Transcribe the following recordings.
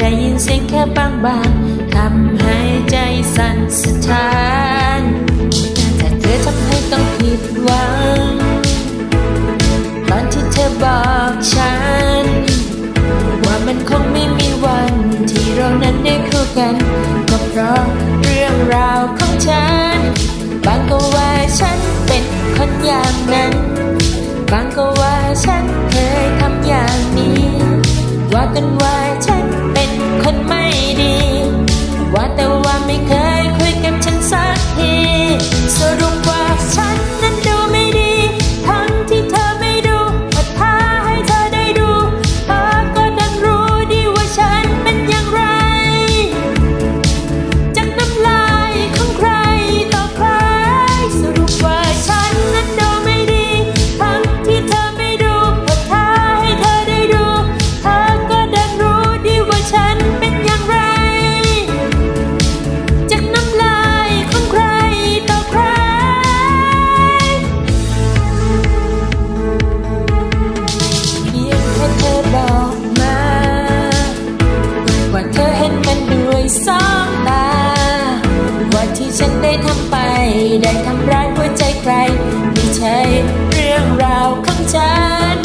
ได้ยินเสียงแค่บางบางทำให้ใจสั่นสะท้านแต่เธอทำให้ต้องผิดหวัง ตอนที่เธอบอกฉัน ว่ามันคงไม่มีวันที่เรานั้ได้คู่กัน ก็เพราะเรื่องราวของฉัน่ฉันเป็นคนอย่างนั้น บางก็ว่าฉันเคยทำอย่างนี้ ว่ากันว่าฉันเป็นคนไม่ดี ว่าแต่ว่าไม่เคย ฉัน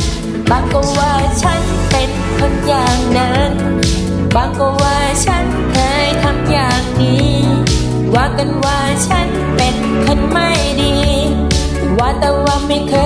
บางก็ว่าฉันเป็นคนอย่างนั้น บางก็ว่าฉันเคยทำอย่างนี้ ว่ากันว่าฉันเป็นคนไม่ดี ว่าแต่ว่าไม่เคย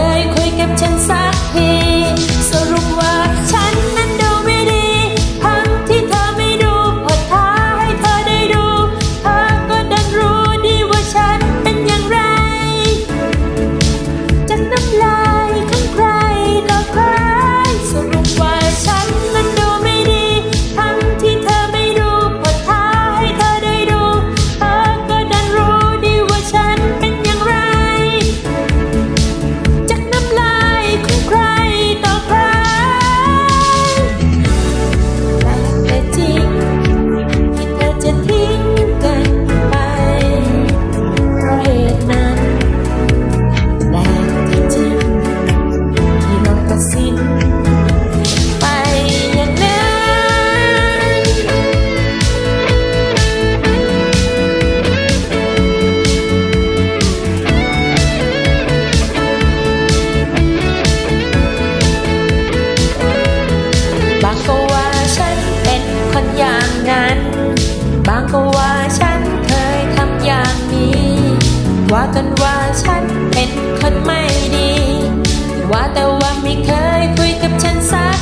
ว่ากันว่าฉันเป็นคนไม่ดี ว่าแต่ว่าไม่เคยคุยกับฉันสัก